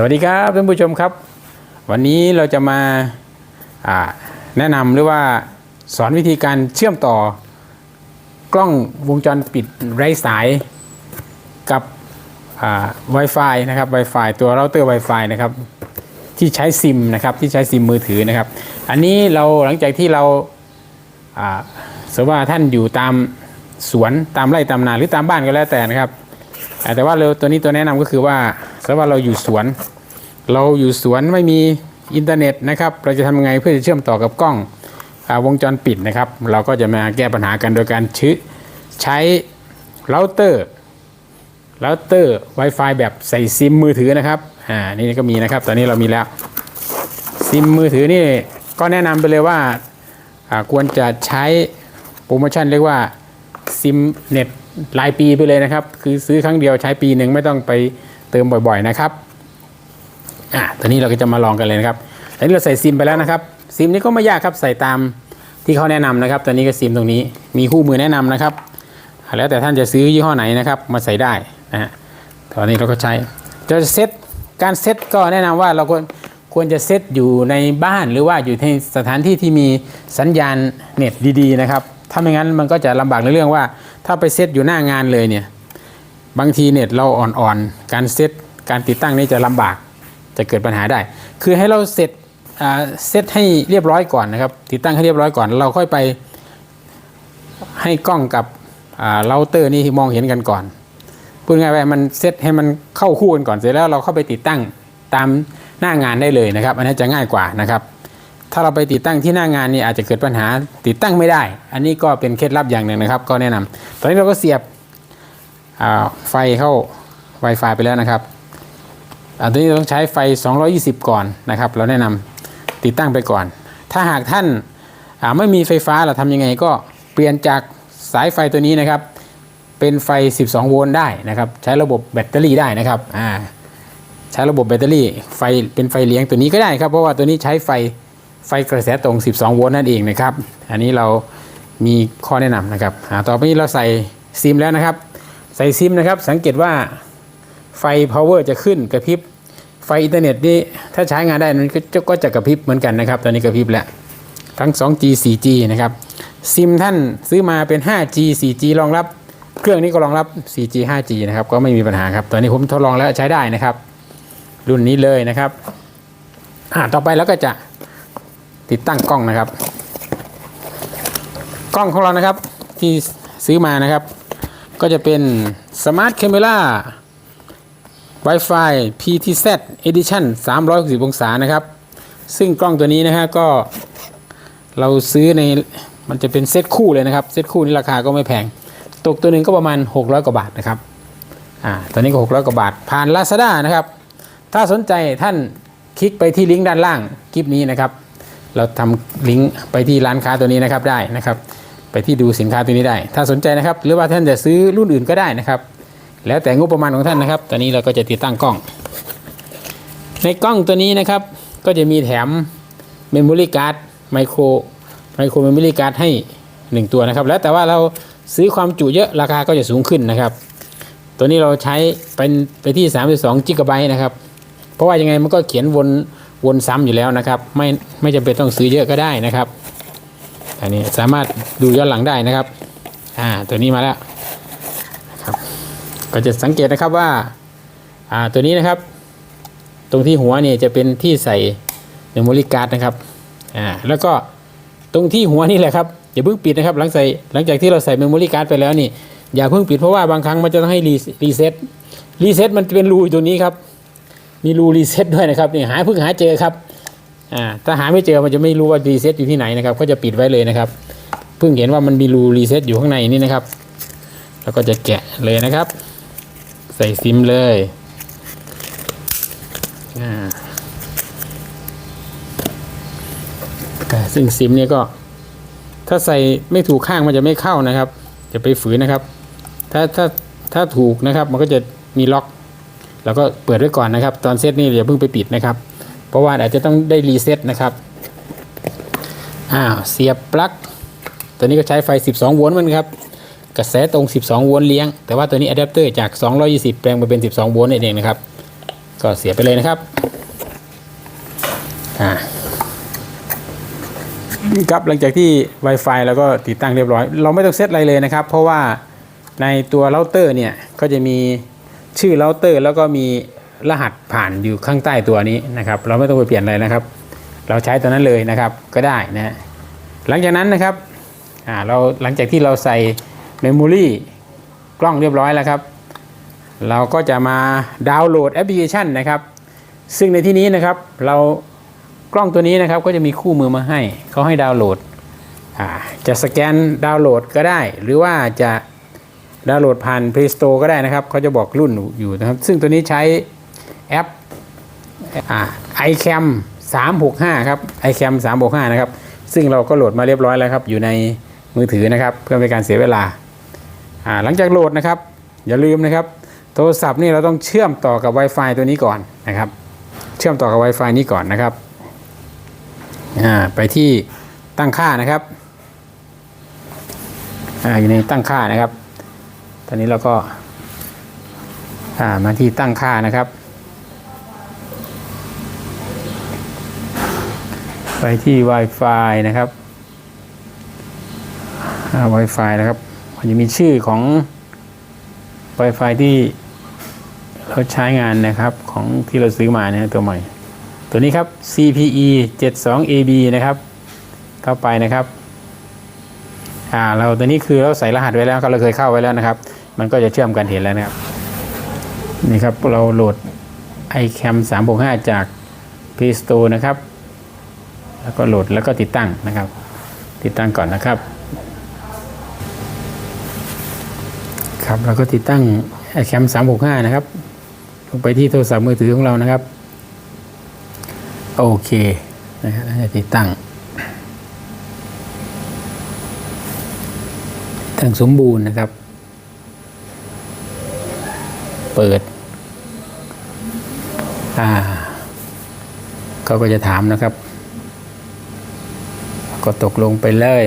สวัสดีครับท่านผู้ชมครับ วันนี้เราจะมาาแนะนำหรือว่าสอนวิธีการเชื่อมต่อกล้องวงจรปิดไร้สายกับ Wi-Fi นะครับ Wi-Fi ตัวเราเตอร์ Wi-Fi นะครับที่ใช้ซิมนะครับที่ใช้ซิมมือถือนะครับ อันนี้เราหลังจากที่เราสมมติว่าท่านอยู่ตามสวนตามไร่ตามนาหรือตามบ้านก็แล้วแต่นะครับ แต่ว่าเราตัวนี้ตัวแนะนำก็คือว่าสมมติว่าเราอยู่สวน เราอยู่สวนไม่มีอินเทอร์เน็ตนะครับ เราจะทำยังไงเพื่อจะเชื่อมต่อกับกล้องอวงจรปิดนะครับ เราก็จะมาแก้ปัญหากันโดยการชื้ใช้เราเตอร์แล้วเตอร์ Wi-Fi แบบใส่ซิมมือถือนะครับอ่านี่ก็มีนะครับ ตอนนี้เรามีแล้วซิมมือถือนี่ก็แนะนำไปเลยว่าอ่าควรจะใช้โปรโมชั่นเรียกว่าซิมเน็ต รายปีไปเลยนะครับ คือซื้อครั้งเดียวใช้ปีหนึ่งไม่ต้องไปเติมบ่อยๆนะครับอ่าตอนนี้เราก็จะมาลองกันเลยนะครับตอนนี้เราใส่ซิมไปแล้วนะครับ ซิมนี้ก็ไม่ยากครับใส่ตามที่เขาแนะนำนะครับ ตอนนี้ก็ซิมตรงนี้มีคู่มือแนะนำนะครับ แล้วแต่ท่านจะซื้อยี่ห้อไหนนะครับมาใส่ได้นะฮะตอนนี้เราก็ใช้จะเซตการเซตก็แนะนำว่าเราควรควรจะเซตอยู่ในบ้านหรือว่าอยู่ในสถานที่ที่มีสัญญาณเน็ตดีๆนะครับ ถ้าไม่งั้นมันก็จะลำบากในเรื่องว่า ถ้าไปเซตอยู่หน้างานเลยเนี่ย บางทีเน็ตเราอ่อนๆ การเซตการติดตั้งนี่จะลำบากจะเกิดปัญหาได้ คือให้เราเซตเซตให้เรียบร้อยก่อนนะครับ ติดตั้งให้เรียบร้อยก่อน เราค่อยไปให้กล้องกับเราเตอร์นี่มองเห็นกันก่อนพูดง่ายๆมันเซตให้มันเข้าคู่กันก่อนเสร็จแล้วเราเข้าไปติดตั้งตามหน้างานได้เลยนะครับ อันนี้จะง่ายกว่านะครับ ถ้าเราไปติดตั้งที่หน้างานนี่อาจจะเกิดปัญหาติดตั้งไม่ได้ อันนี้ก็เป็นเคล็ดลับอย่างหนึ่งนะครับ ก็แนะนำตอนนี้เราก็เสียบไฟเข้า Wi-Fi ไปแล้วนะครับอันนี้ต้องใช้ไฟ 220 ก่อนนะครับ เราแนะนำติดตั้งไปก่อน ถ้าหากท่านาไม่มีไฟฟ้าเราทำยังไงก็เปลี่ยนจากสายไฟตัวนี้นะครับ เป็นไฟ 12 โวลต์ได้นะครับ ใช้ระบบแบตเตอรี่ได้นะครับใช้ระบบแบตเตอรี่ไฟเป็นไฟเลี้ยงตัวนี้ก็ได้ครับ เพราะว่าตัวนี้ใช้ไฟ ไฟกระแสตรง 12 โวลต์นั่นเองนะครับ อันนี้เรามีข้อแนะนำนะครับต่อไปนี้เราใส่ซิมแล้วนะครับ ใส่ซิมนะครับ สังเกตว่าไฟ power จะขึ้นกระพริบ ไฟอินเทอร์เน็ตนี่ถ้าใช้งานได้นั้นก็จะกระพริบเหมือนกันนะครับ ตอนนี้กระพริบแล้ว ทั้ง 2G 4G นะครับ ซิมท่านซื้อมาเป็น 5G 4G รองรับ เครื่องนี้ก็รองรับ 4G 5G นะครับ ก็ไม่มีปัญหาครับ ตอนนี้ผมทดลองแล้วใช้ได้นะครับ รุ่นนี้เลยนะครับ ต่อไปแล้วก็จะ ติดตั้งกล้องนะครับ กล้องของเรานะครับที่ซื้อมานะครับ ก็จะเป็น Smart Camera Wi-Fi PTZ Edition 360 องศานะครับ ซึ่งกล้องตัวนี้นะฮะก็เราซื้อในมันจะเป็นเซตคู่เลยนะครับ เซตคู่นี้ราคาก็ไม่แพง ตกตัวหนึ่งก็ประมาณ 600 กว่าบาทนะครับ อ่าตัวนี้ก็ 600 กว่าบาท ผ่าน Lazada นะครับ ถ้าสนใจท่านคลิกไปที่ลิงก์ด้านล่างคลิปนี้นะครับ เราทำลิงก์ไปที่ร้านค้าตัวนี้นะครับได้นะครับ ไปที่ดูสินค้าตัวนี้ได้ ถ้าสนใจนะครับ หรือว่าท่านจะซื้อรุ่นอื่นก็ได้นะครับ แล้วแต่งบประมาณของท่านนะครับ ตอนนี้เราก็จะติดตั้งกล้อง ในกล้องตัวนี้นะครับ ก็จะมีแถม Memory Card Micro Micro Memory Card ให้ 1 ตัวนะครับ แล้วแต่ว่าเราซื้อความจุเยอะราคาก็จะสูงขึ้นนะครับ ตัวนี้เราใช้เป็นไปที่ 32 g b นะครับ เพราะว่ายังไงมันก็เขียนวน วนซ้ำอยู่แล้วนะครับ ไม่ไม่จำเป็นต้องซื้อเยอะก็ได้นะครับ อันนี้สามารถดูย้อนหลังได้นะครับ อ่าตัวนี้มาแล้วนะครับ ก็จะสังเกตนะครับว่าอ่าตัวนี้นะครับ ตรงที่หัวเนี่ยจะเป็นที่ใส่เมมโมรี่การ์ดนะครับอ่าแล้วก็ตรงที่หัวนี่แหละครับอย่าเพิ่งปิดนะครับ หลังใส่หลังจากที่เราใส่เมมโมรี่การ์ดไปแล้วนี่อย่าเพิ่งปิดเพราะว่าบางครั้งมันจะต้องให้รีรีเซ็ตรีเซ็ตมันจะเป็นรูอยู่ตรงนี้ครับ มีรูรีเซ็ตด้วยนะครับนี่หาเพิ่งหาเจอครับอ่าถ้าหาไม่เจอมันจะไม่รู้ว่ารีเซ็ตอยู่ที่ไหนนะครับก็จะปิดไว้เลยนะครับ เพิ่งเห็นว่ามันมีรูรีเซ็ตอยู่ข้างในนี่นะครับ แล้วก็จะแกะเลยนะครับ ใส่ซิมเลยอ่าซึ่งซิมเนี่ยก็ ถ้าใส่ไม่ถูกข้างมันจะไม่เข้านะครับ จะไปฝืนนะครับ ถ้าถ้าถ้าถูกนะครับมันก็จะมีล็อก แล้วก็เปิดไว้ก่อนนะครับ ตอนเซตนี่อย่าเพิ่งไปปิดนะครับ เพราะว่าอาจจะต้องได้รีเซ็ตนะครับอ้าวเสียบปลั๊กตัวนี้ก็ใช้ไฟ 12 โวลต์มันครับกระแสตรง 12 โวลต์เลี้ยง แต่ว่าตัวนี้อะแดปเตอร์จาก 220 แปลงมาเป็น 12 โวลต์นั่นเองนะครับ ก็เสียบไปเลยนะครับอ่าครับหลังจากที่ Wi-Fi แล้วก็ติดตั้งเรียบร้อย เราไม่ต้องเซตอะไรเลยนะครับ เพราะว่าในตัวเราเตอร์เนี่ยก็จะมี ชื่อเราเตอร์แล้วก็มีรหัสผ่านอยู่ข้างใต้ตัวนี้นะครับ เราไม่ต้องไปเปลี่ยนอะไรนะครับ เราใช้ตัวนั้นเลยนะครับก็ได้นะหลังจากนั้นนะครับเราหลังจากที่เราใส่เมมโมรีกล้องเรียบร้อยแล้วครับ เราก็จะมาดาวน์โหลดแอปพลิเคชันนะครับ ซึ่งในที่นี้นะครับเรากล้องตัวนี้นะครับก็จะมีคู่มือมาให้เขาให้ดาวน์โหลดจะสแกนดาวน์โหลดก็ได้ หรือว่าจะ ดาวน์โหลดผ่าน Play Store ก็ได้นะครับเขาจะบอกรุ่นอยู่นะครับ ซึ่งตัวนี้ใช้แอปไอ่า iCam 365ครับ iCam 365นะครับ ซึ่งเราก็โหลดมาเรียบร้อยแล้วครับ อยู่ในมือถือนะครับ เพื่อไม่ให้การเสียเวลา หลังจากโหลดนะครับ อย่าลืมนะครับ โทรศัพท์นี่เราต้องเชื่อมต่อกับ Wi-Fi ตัวนี้ก่อนนะครับ เชื่อมต่อกับ Wi-Fi นี้ก่อนนะครับไปที่ตั้งค่านะครับออยู่ในตั้งค่านะครับ ตอนนี้เราก็ามาที่ตั้งค่านะครับ ไปที่ Wi-Fi นะครับ Wi-Fi นะครับมันจะมีชื่อของ Wi-Fi ที่เราใช้งานนะครับของที่เราซื้อมาเนี่ยตัวใหม่ ตัวนี้ครับ CPE 72AB นะครับ เข้าไปนะครับ อ่าเราตัวนี้คือเราใส่รหัสไว้แล้วครับเราเคยเข้าไว้แล้วนะครับ มันก็จะเชื่อมกันเห็นแล้วนะครับ นี่ครับเราโหลด iCam 365 จาก Play Store นะครับ แล้วก็โหลดแล้วก็ติดตั้งนะครับ ติดตั้งก่อนนะครับ ครับเราก็ติดตั้งแคม365 นะครับ ลงไปที่โทรศัพท์มือถือของเรานะครับ โอเคนะครับแล้วจะติดตั้งตั้งสมบูรณ์นะครับ เปิด อ่าเขาก็จะถามนะครับ ก็ตกลงไปเลย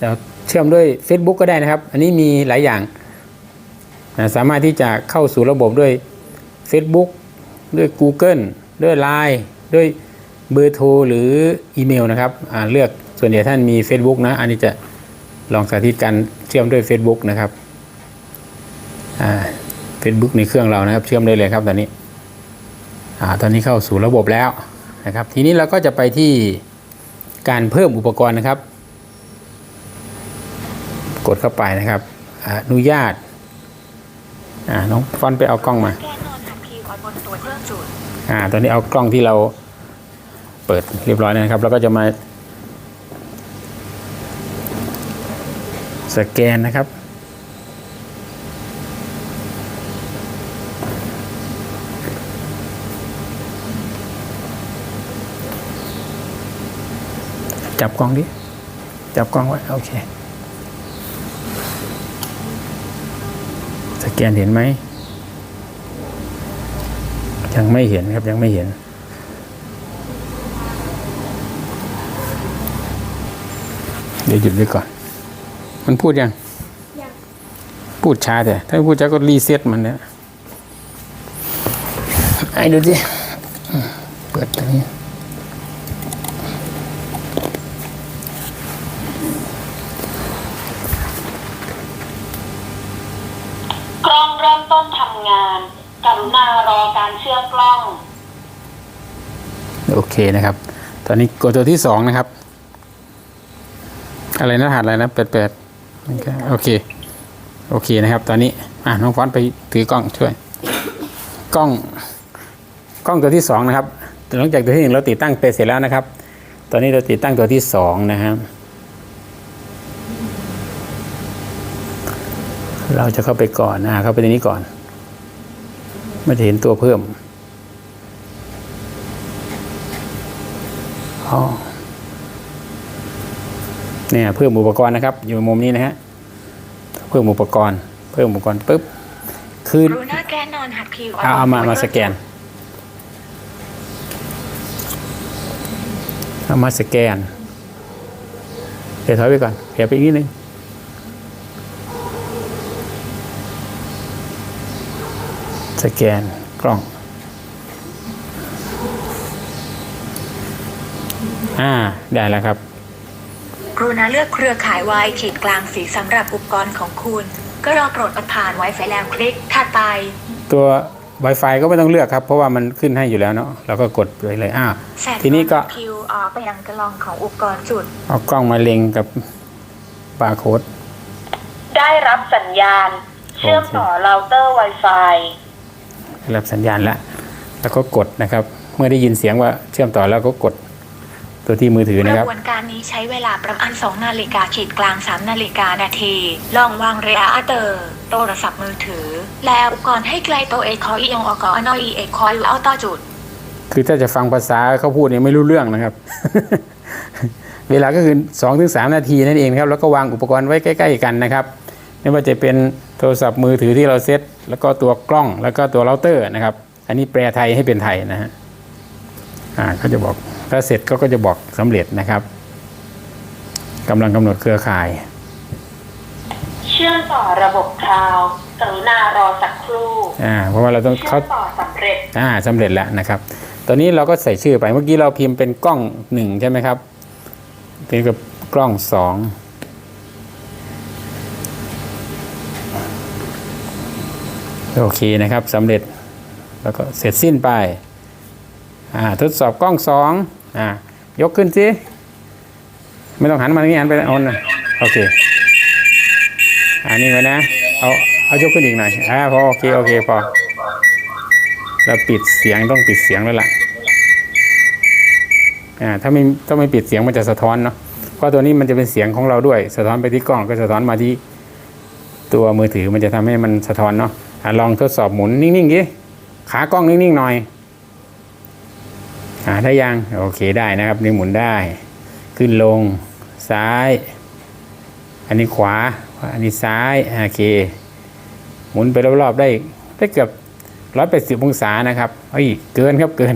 จะเชื่อมด้วย Facebook ก็ได้นะครับ อันนี้มีหลายอย่าง สามารถที่จะเข้าสู่ระบบด้วย Facebook ด้วย Google ด้วย Line ด้วยเบอร์โทรหรืออีเมลนะครับเลือกส่วนใหญ่ท่านมี Facebook นะ อันนี้จะลองสาธิตการเชื่อมด้วย Facebook นะครับอ่า Facebook ในเครื่องเรานะครับ เชื่อมได้เลยครับตอนนี้อ่าตอนนี้เข้าสู่ระบบแล้วนะครับ ทีนี้เราก็จะไปที่การเพิ่มอุปกรณ์นะครับ กดเข้าไปนะครับอนุญาตอ่าน้องฟอนไปเอากล้องมาแกนนอนทันทีไว้บนตัวเครื่องจุดอ่าตอนนี้เอากล้องที่เราเปิดเรียบร้อยนะครับแล้วก็จะมาสแกนนะครับ จับกล้องดิ จับกล้องไว้ โอเค สแกนเห็นไหม ยังไม่เห็นครับยังไม่เห็น เดี๋ยวหยุดไว้ก่อน มันพูดยัง พูดช้าแต่ ถ้าไม่พูดช้าก็รีเซ็ตมันเนี่ยไอ้ดูสิ เปิดตรงนี้ โอเคนะครับ ตอนนี้กดตัวที่สองนะครับ อะไรนะรหัสอะไรนะแปดแปดโอเค โอเคนะครับ ตอนนี้ อะน้องฟอนต์ไปถือกล้องช่วย กล้อง กล้องตัวที่สองนะครับหลังจากตัวที่หนึ่งเราติดตั้งไปเสร็จแล้วนะครับ ตอนนี้เราติดตั้งตัวที่สองนะครับ เราจะเข้าไปก่อนนะเข้าไปในนี้ก่อนไม่จะเห็นตัวเพิ่ม อ๋อเนี่ยเพิ่มอุปกรณ์นะครับ อยู่มุมนี้นะฮะเพิ่มอุปกรณ์ เพิ่มอุปกรณ์ปุ๊บคือกรุณาแกนนอนหักพีไว้เอาเอามาบนตัวมาสแกนเอามาสแกนเดี๋ยวถอยไปก่อนเดี๋ยวไปอีกนิดนึงสแกนกล้อง อ่า ได้แล้วครับ กรุณาเลือกเครือข่ายวายขีดกลางสีสำหรับอุปกรณ์ของคุณ ก็รอโปรดผ่านไวไฟแล้วคลิกถัดไป ตัว Wi-Fi ก็ไม่ต้องเลือกครับ เพราะว่ามันขึ้นให้อยู่แล้วเนาะเราก็กดไปเลยอ้าวแสดทีนี้ก็คิวออไปยังกระลองของอุปกรณ์จุด เอากล้องมาเล็งกับบาร์โค้ดได้รับสัญญาณ เชื่อมต่อเราเตอร์ Wi-Fi รับสัญญาณแล้วแล้วก็กดนะครับ เมื่อได้ยินเสียงว่าเชื่อมต่อแล้วก็กด ตัวที่มือถือกนะคระรับบวนการนี้ใช้เวลาประมาณ2นาฬิกาขีดกลาง 3 นาฬิกานาที ลองวางระยะเตอร์โทรศัพท์มือถือ แล้วอุปกรณ์ให้ไกลตัวเอคอยองออกอนอยเอคอยเอาต่อจุด คือถ้าจะฟังภาษาเขาพูดเนี่ยไม่รู้เรื่องนะครับ เวลาก็คือ2อถึงสนาทีนั่นเองครับ แล้วก็วางอุปกรณ์ไว้ใกล้ ๆ กันนะครับ ไม่ว่าจะเป็นโทรศัพท์มือถือที่เราเซตแล้วก็ตัวกล้องแล้วก็ตัวเราเตอร์นะครับ อันนี้แปลไทยให้เป็นไทยนะฮะอ่าเขาจะบอก ถ้าเสร็จก็ก็จะบอกสำเร็จนะครับกำลังกำหนดเครือข่าย เชื่อมต่อระบบคลาวด์กรุณารอสักครู่อ่าเพราะว่าเราต้องเชื่อเขามต่อสำเร็จ อ่าสำเร็จแล้วนะครับ ตอนนี้เราก็ใส่ชื่อไปเมื่อกี้เราพิมพ์เป็นกล้องหนึ่งใช่ไหมครับทีนี้กับกล้องสองโอเคนะครับสำเร็จแล้วก็เสร็จสิ้นไปอ่าทดสอบกล้องสอง อ่ายกขึ้นสิไม่ต้องหันมาอย่างนี้หันไปเอานะโอเคอันนี้ไว้นะเอาเอายกขึ้นอีกหน่อยอ่าพอโอเคโอเคพอเราปิดเสียงต้องปิดเสียงแล้วล่ะอ่าถ้าไม่ถ้าไม่ปิดเสียงมันจะสะท้อนเนาะเพราะตัวนี้มันจะเป็นเสียงของเราด้วย สะท้อนไปที่กล้องก็สะท้อนมาที่ตัวมือถือมันจะทำให้มันสะท้อนเนาะอ่าลองทดสอบหมุนนิ่งๆดิขากล้องนิ่งๆหน่อย อ่าได้ยัง โอเคได้นะครับนี่หมุนได้ ขึ้นลงซ้าย อันนี้ขวา อันนี้ซ้ายโอเค หมุนไปรอบๆได้ได้เกือบร้อยแปดสิบองศานะครับเอ้ยเกินครับเกิน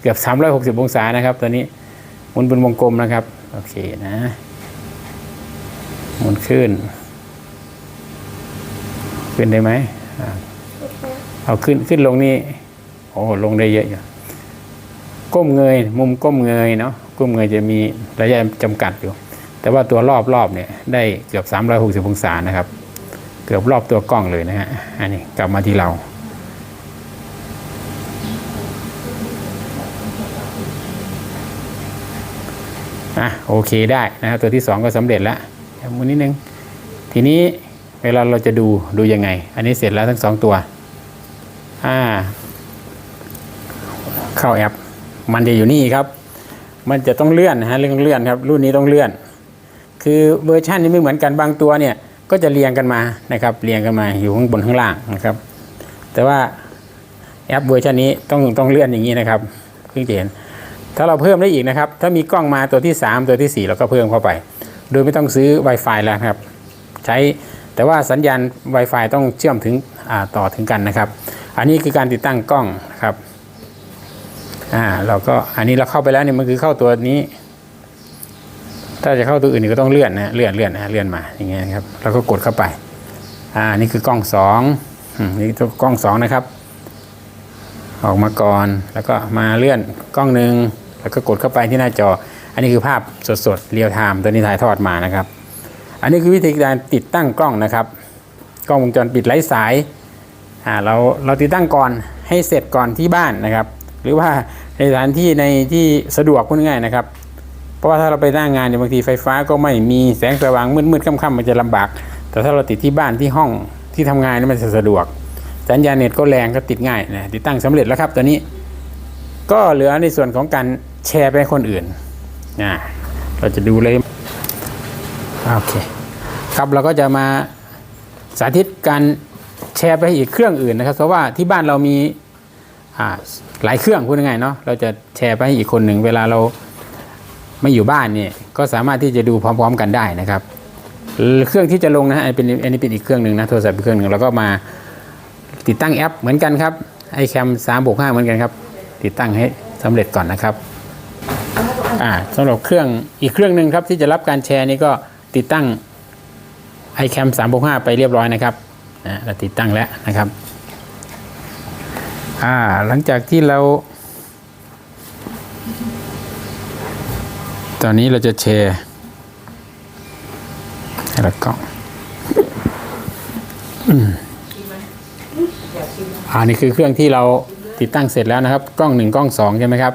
เกือบสามร้อยหกสิบองศานะครับตัวนี้หมุนเป็นวงกลมนะครับ โอเคนะ หมุนขึ้น ขึ้นได้ไหมเอาขึ้นขึ้นลงนี่ โอ้ลงได้เยอะอยู่ ก้มเงย มุมก้มเงยเนาะก้มเงยจะมีระยะจำกัดอยู่ แต่ว่าตัวรอบรอบเนี่ยได้เกือบสามร้อยหกสิบองศานะครับ เกือบรอบตัวกล้องเลยนะฮะอันนี้กลับมาที่เราอะโอเคได้นะครับตัวที่สองก็สำเร็จแล้วอย่างมือนิดนึง ทีนี้เวลาเราจะดูดูยังไง อันนี้เสร็จแล้วทั้งสองตัวอ่าเข้าแอป มันจะอยู่นี่ครับ มันจะต้องเลื่อนนะฮะเรื่องเลื่อนครับ รุ่นนี้ต้องเลื่อน คือเวอร์ชันนี้ไม่เหมือนกันบางตัวเนี่ยก็จะเรียงกันมานะครับเรียงกันมาอยู่ข้างบนข้างล่างนะครับ แต่ว่าแอปเวอร์ชันนี้ต้องต้องเลื่อนอย่างนี้นะครับเพิ่งเห็นถ้าเราเพิ่มได้อีกนะครับ ถ้ามีกล้องมาตัวที่ 3 ตัวทีสี่4 เราก็เพิ่มเข้าไป โดยไม่ต้องซื้อ Wi-Fi แล้วครับ ใช้แต่ว่าสัญญาณ Wi-Fi ต้องเชื่อมถึงต่อถึงกันนะครับ อันนี้คือการติดตั้งกล้องนะครับ อ่าเราก็อันนี้เราเข้าไปแล้วเนี่ยมันคือเข้าตัวนี้ ถ้าจะเข้าตัวอื่นก็ต้องเลื่อนนะเลื่อนเลื่อนนะเลื่อนมาอย่างเงี้ยครับแล้วก็กดเข้าไป อ่านี่คือกล้องสองนี่ตัวกล้องสองนะครับ ออกมาก่อนแล้วก็มาเลื่อนกล้องหนึ่งแล้วก็กดเข้าไปที่หน้าจอ อันนี้คือภาพสดๆเรียลไทม์ตัวนี้ถ่ายทอดมานะครับ อันนี้คือวิธีการติดตั้งกล้องนะครับกล้องวงจรปิดไร้สายอ่าเราเราติดตั้งก่อนให้เสร็จก่อนที่บ้านนะครับ หรือว่า ในสถานที่ในที่สะดวกพูดง่ายนะครับ เพราะว่าถ้าเราไปหน้างงานเนี่ยบางทีไฟฟ้าก็ไม่มีแสงสว่างมืดๆค่ำๆมันจะลำบาก แต่ถ้าเราติดที่บ้านที่ห้องที่ทำงานนี่มันจะสะดวก สัญญาณเน็ตก็แรงก็ติดง่ายนะติดตั้งสำเร็จแล้วครับตัวนี้ ก็เหลือในส่วนของการแชร์ไปคนอื่นนะเราจะดูเลยโอเคครับเราก็จะมาสาธิตการแชร์ไปอีกเครื่องอื่นนะครับ เพราะว่าที่บ้านเรามีอ่า หลายเครื่องพูดง่ายๆเนาะเราจะแชร์ไปให้อีกคนหนึ่งเวลาเราไม่อยู่บ้านเนี่ยก็สามารถที่จะดูพร้อม ๆ กันได้นะครับ เครื่องที่จะลงนะฮะอันนี้เป็นอันนี้เป็นอีกเครื่องหนึ่งนะโทรศัพท์อีกเครื่องหนึ่งเราก็มาติดตั้งแอปเหมือนกันครับ iCam 3บวก5เหมือนกันครับ ติดตั้งให้สำเร็จก่อนนะครับอ่าสำหรับเครื่องอีกเครื่องหนึ่งครับที่จะรับการแชร์นี่ก็ติดตั้ง iCam 3บวก5ไปเรียบร้อยนะครับนะเราติดตั้งแล้วนะครับ อ่า หลังจากที่เรา ตอนนี้เราจะแชร์ให้ละกล้องอันนี้คือเครื่องที่เราติดตั้งเสร็จแล้วนะครับ กล้องหนึ่งกล้องสองใช่ไหมครับ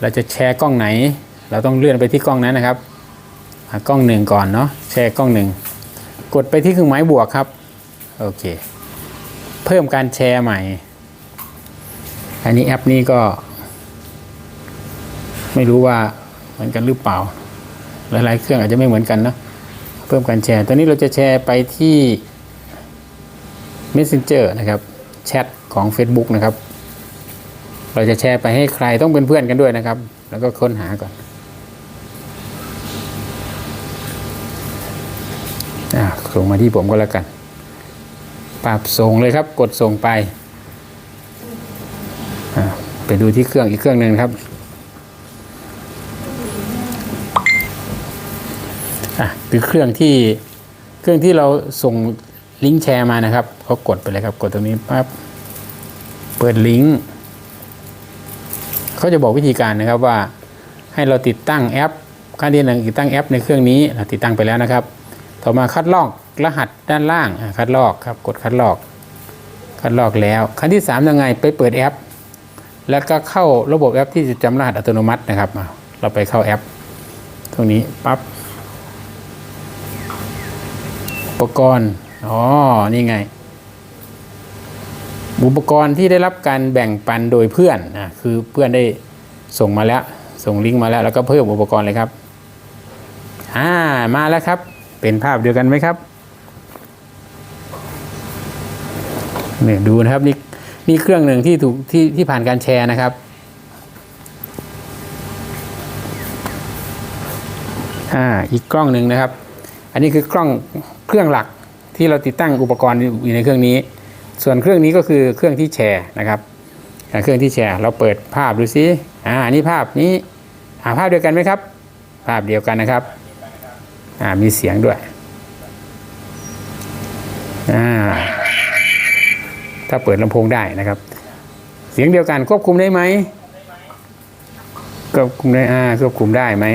เราจะแชร์กล้องไหน เราต้องเลื่อนไปที่กล้องนั้นนะครับกล้องหนึ่งก่อนเนาะแชร์กล้องหนึ่งกดไปที่เครื่องหมายบวกครับ โอเค เพิ่มการแชร์ใหม่ อันนี้แอปนี้ก็ ไม่รู้ว่าเหมือนกันหรือเปล่า หลายๆเครื่องอาจจะไม่เหมือนกันนะ เพิ่มการแชร์ ตอนนี้เราจะแชร์ไปที่ Messenger นะครับ แชทของ Facebook นะครับ เราจะแชร์ไปให้ใครต้องเป็นเพื่อนกันด้วยนะครับ แล้วก็ค้นหาก่อนส่งมาที่ผมก็แล้วกัน ปรับส่งเลยครับ กดส่งไป ไปดูที่เครื่องอีกเครื่องหนึ่งครับอะคือเครื่องที่เครื่องที่เราส่งลิงก์แชร์มานะครับก็กดไปเลยครับ กดตรงนี้ปั๊บเปิดลิงก์เขาจะบอกวิธีการนะครับว่าให้เราติดตั้งแอปขั้นที่หนึ่งติดตั้งแอปในเครื่องนี้ติดตั้งไปแล้วนะครับ ต่อมาคัดลอกรหัสด้านล่างคัดลอกครับ กดคัดลอกคัดลอกแล้วขั้นที่สามยังไงไปเปิดแอป แล้วก็เข้าระบบแอปที่จะจำรหัสอัตโนมัตินะครับ เราไปเข้าแอป ตรงนี้ปั๊บอุปกรณ์อ๋อนี่ไง อุปกรณ์ที่ได้รับการแบ่งปันโดยเพื่อนนะคือเพื่อนได้ส่งมาแล้ว ส่งลิงก์มาแล้ว แล้วก็เพิ่มอุปกรณ์เลยครับอ่ามาแล้วครับ เป็นภาพเดียวกันไหมครับเนี่ยดูนะครับนี่ นี่เครื่องหนึ่งที่ถูกที่ที่ผ่านการแชร์นะครับ อ่า อีกกล้องหนึ่งนะครับ อันนี้คือกล้องเครื่องหลักที่เราติดตั้งอุปกรณ์อยู่ในเครื่องนี้ ส่วนเครื่องนี้ก็คือเครื่องที่แชร์นะครับ เครื่องที่แชร์ เราเปิดภาพดูซิ อ่านนี้ภาพนี้หาภาพเดียวกันไหมครับ ภาพเดียวกันนะครับ อ่า มีเสียงด้วย อ่า ถ้าเปิดลำโพงได้นะครับ เสียงเดียวกันควบคุมได้ไหมควบคุมได้อ่าควบคุมได้ไหม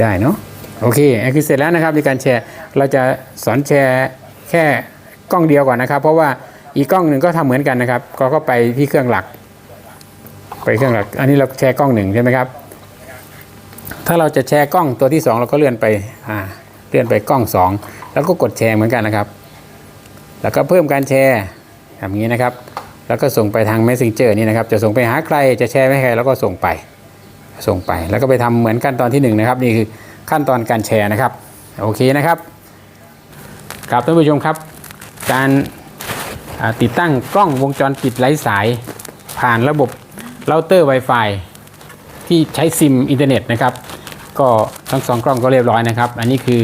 ได้เนาะโอเคอันคือเสร็จแล้วนะครับในการแชร์เราจะสอนแชร์แค่กล้องเดียวก่อนนะครับ เพราะว่าอีกกล้องหนึ่งก็ทำเหมือนกันนะครับ ก็ก็ไปที่เครื่องหลัก ไปเครื่องหลัก อันนี้เราแชร์กล้องหนึ่งใช่ไหมครับ ถ้าเราจะแชร์กล้องตัวที่สองเราก็เลื่อนไปอ่าเลื่อนไปกล้องสองแล้วก็กดแชร์เหมือนกันนะครับ แล้วก็เพิ่มการแชร์ทำอย่างนี้นะครับ แล้วก็ส่งไปทาง Messenger นี่นะครับ จะส่งไปหาใครจะแชร์ไปให้ใครแล้วก็ส่งไป ส่งไป แล้วก็ไปทำเหมือนขั้นตอนที่หนึ่งนะครับ นี่คือขั้นตอนการแชร์นะครับ โอเคนะครับครับท่านผู้ชมครับ การติดตั้งกล้องวงจรปิดไร้สาย ผ่านระบบเราเตอร์ Wi-Fi ที่ใช้ซิมอินเทอร์เน็ตนะครับ ก็ทั้งสองกล้องก็เรียบร้อยนะครับ อันนี้คือ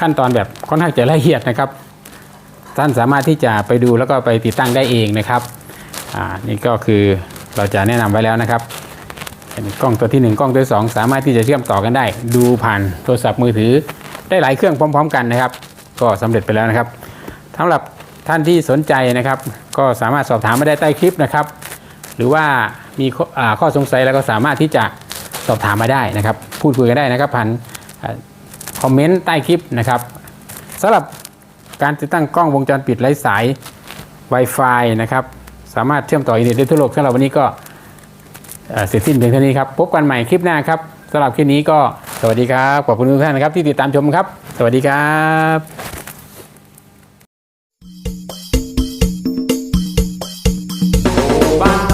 ขั้นตอนแบบค่อนข้างจะละเอียดนะครับ ท่านสามารถที่จะไปดูแล้วก็ไปติดตั้งได้เองนะครับอ่านี่ก็คือเราจะแนะนำไว้แล้วนะครับเป็นกล้องตัวที่ 1 กล้องตัวสองสามารถที่จะเชื่อมต่อกันได้ ดูผ่านโทรศัพท์มือถือ ได้หลายเครื่องพร้อม ๆ กันนะครับ ก็สำเร็จไปแล้วนะครับสำหรับท่านที่สนใจนะครับ ก็สามารถสอบถามมาได้ใต้คลิปนะครับ หรือว่ามีข้อขอสงสัยแล้วก็สามารถที่จะสอบถามมาได้นะครับ พูดคุยกันได้นะครับผ่านอคอมเมนต์ใต้คลิปนะครับสำหรับ การติดตั้งกล้องวงจรปิดไร้สาย Wi-Fi นะครับสามารถเชื่อมต่ออินเทอร์เน็ตได้ทั่วโลกสำหรับวันนี้ก็เสร็จสิ้นเพียงเท่านี้ครับ พบกันใหม่คลิปหน้าครับสำหรับคลิปนี้ก็สวัสดีครับ ขอบคุณทุกท่านนะครับ ที่ติดตามชมครับ สวัสดีครับบ้า